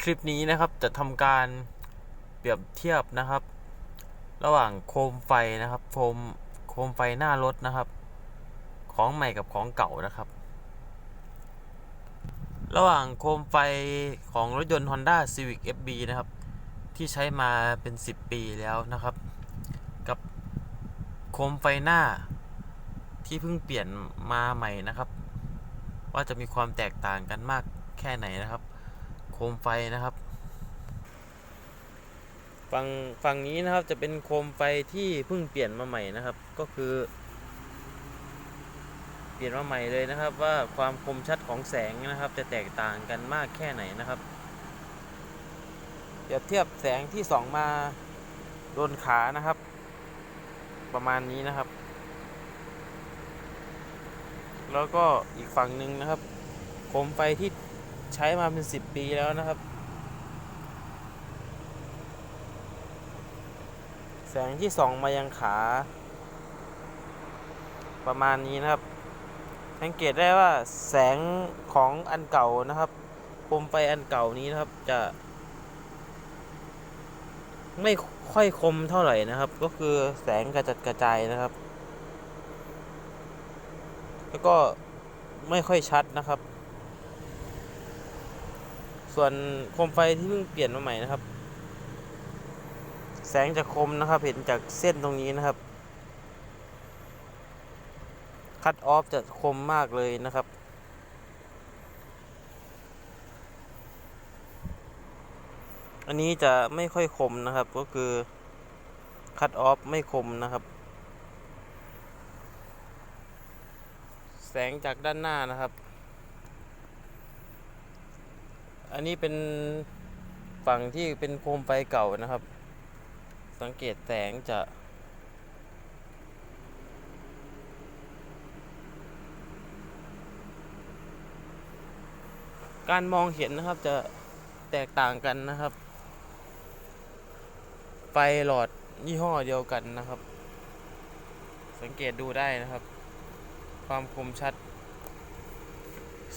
คลิปนี้นะครับจะทำการเปรียบเทียบนะครับ ระหว่างโคมไฟนะครับ โคมโคมไฟหน้ารถนะครับ ของใหม่กับของเก่านะครับ ระหว่างโคมไฟของรถยนต์ Honda Civic FB นะครับ ที่ใช้มาเป็น 10 ปีแล้วนะครับ กับโคมไฟหน้าที่เพิ่งเปลี่ยนมาใหม่นะครับ ว่าจะมีความแตกต่างกันมากแค่ไหนนะครับ คมไฟนะครับ ฝั่งฝั่งนี้นะครับจะเป็นโคมไฟที่เพิ่งเปลี่ยนมาใหม่นะครับ ก็คือ เปลี่ยนมาใหม่เลยนะครับ ว่าความคมชัดของแสงนะครับ จะแตกต่างกันมากแค่ไหนนะครับเปรียบเทียบแสงที่ส่องมาโดนขานะครับ ประมาณนี้นะครับ แล้วก็อีกฝั่งหนึ่งนะครับโคมไฟที่ ใช้มาเป็นสิบปีแล้วนะครับ แสงที่ส่องมายังขา ประมาณนี้นะครับ สังเกตได้ว่าแสงของอันเก่านะครับโคมไฟอันเก่านี้นะครับจะ ไม่ค่อยคมเท่าไหร่นะครับ ก็คือแสงกระจัดกระจายนะครับ แล้วก็ไม่ค่อยชัดนะครับ ส่วนโคมไฟที่เพิ่งเปลี่ยนมาใหม่นะครับ แสงจะคมนะครับ เห็นจากเส้นตรงนี้นะครับ คัตออฟจะคมมากเลยนะครับอันนี้จะไม่ค่อยคมนะครับ ก็คือคัตออฟไม่คมนะครับ แสงจากด้านหน้านะครับ อันนี้เป็นฝั่งที่เป็นโคมไฟเก่านะครับ สังเกตแสงจะการมองเห็นนะครับจะแตกต่างกันนะครับ ไฟหลอดยี่ห้อเดียวกันนะครับ สังเกตดูได้นะครับ ความคมชัด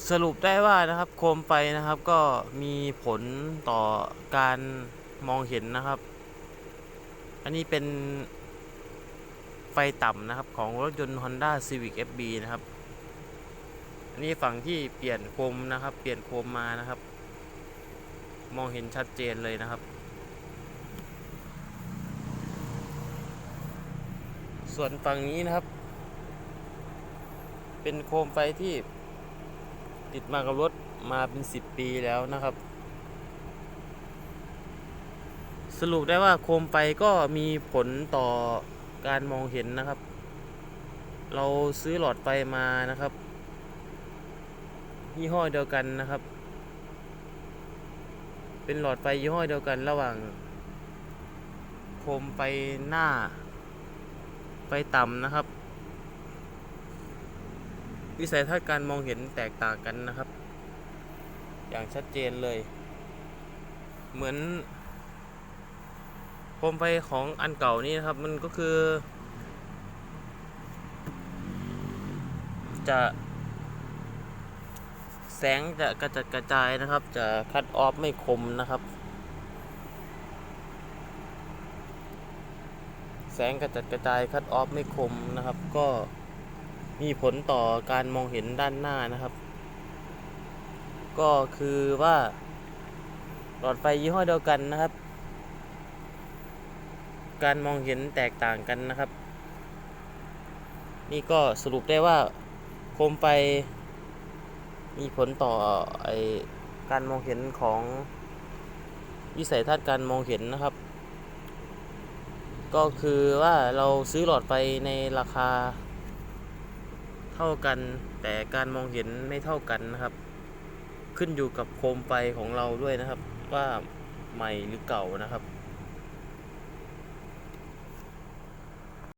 สรุปได้ว่านะครับโคมไฟนะครับก็มีผลต่อการมองเห็นนะครับ อันนี้เป็นไฟต่ำนะครับของรถยนต์ Honda Civic FB นะครับ อันนี้ฝั่งที่เปลี่ยนโคมนะครับ เปลี่ยนโคมมานะครับ มองเห็นชัดเจนเลยนะครับ ส่วนฝั่งนี้นะครับ เป็นโคมไฟที่ ติดมากับรถมาเป็นสิบปีแล้วนะครับ สรุปได้ว่าโคมไฟก็มีผลต่อการมองเห็นนะครับ เราซื้อหลอดไฟมานะครับยี่ห้อเดียวกันนะครับ เป็นหลอดไฟยี่ห้อเดียวกันระหว่าง โคมไฟหน้า ไฟต่ำนะครับ วิสัยทัศน์การมองเห็นแตกต่างกันนะครับ อย่างชัดเจนเลย เหมือนโคมไฟของอันเก่านี่นะครับ มันก็คือ จะ แสงจะกระจัดกระจายนะครับ จะคัดออฟไม่คมนะครับ แสงกระจัดกระจายคัดออฟไม่คมนะครับ ก็ มีผลต่อการมองเห็นด้านหน้านะครับ ก็คือว่า หลอดไฟยี่ห้อเดียวกันนะครับ การมองเห็นแตกต่างกันนะครับ นี่ก็สรุปได้ว่าโคมไฟมีผลต่อไอการมองเห็นของวิสัยทัศน์การมองเห็นนะครับ ก็คือว่าเราซื้อหลอดไฟในราคา ท่ากัน แต่การมองเห็นไม่เท่ากันนะครับ ขึ้นอยู่กับโคมไฟของเราด้วยนะครับ ว่าใหม่หรือเก่านะครับ